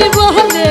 জীবনে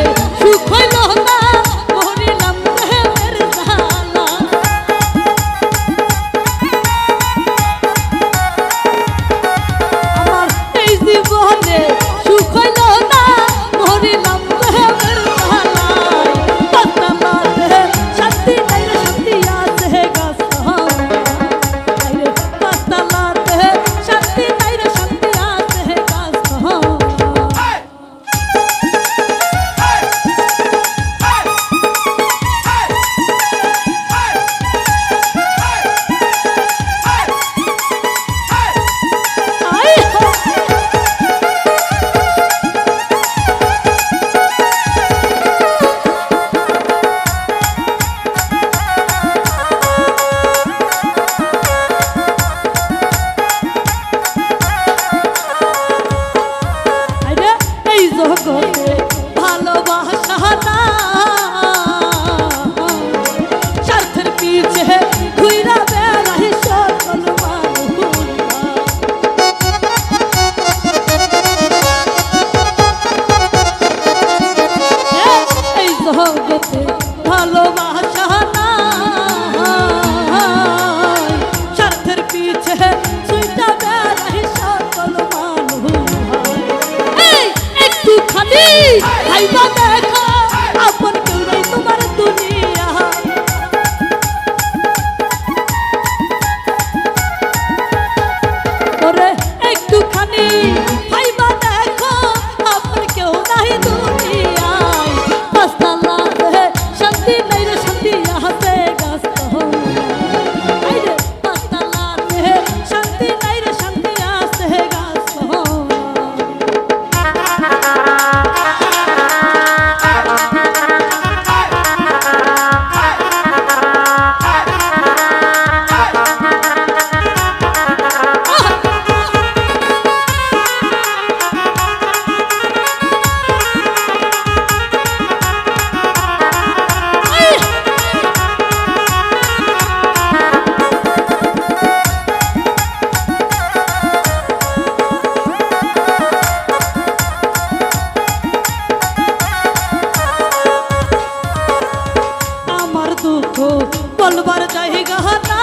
কথা বলবার জায়গা না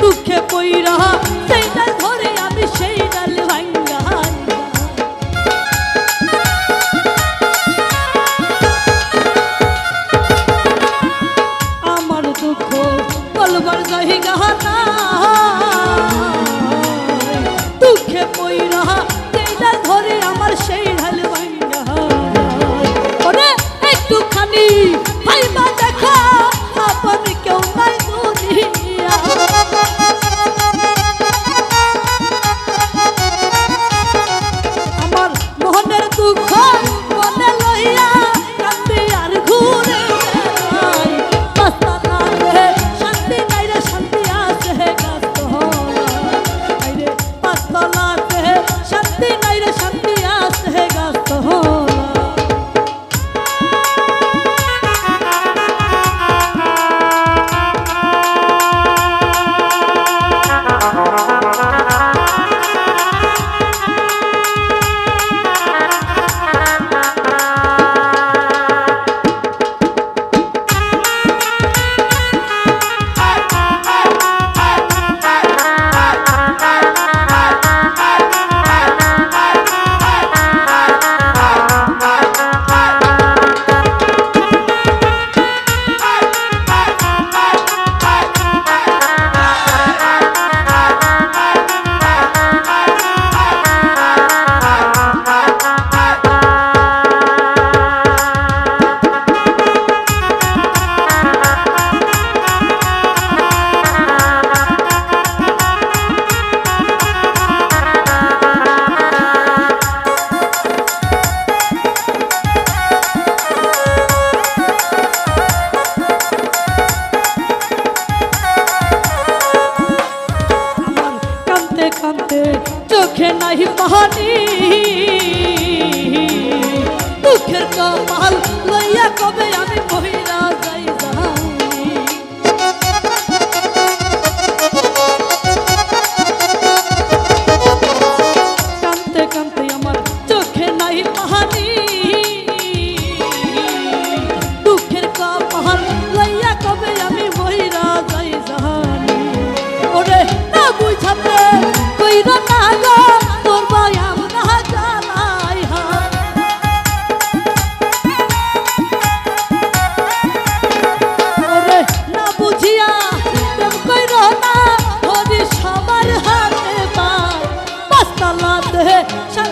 দুঃখে পইরা চোখে নাহি পানি দুঃখের কপাল লইয়া কবে আমি বহি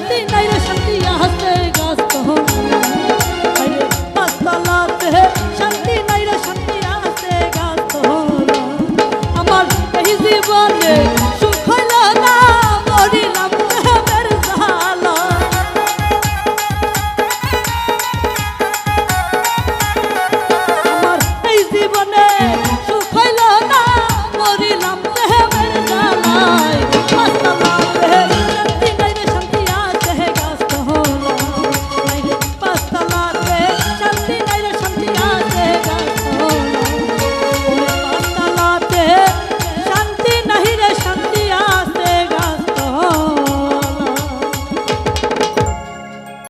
Tên.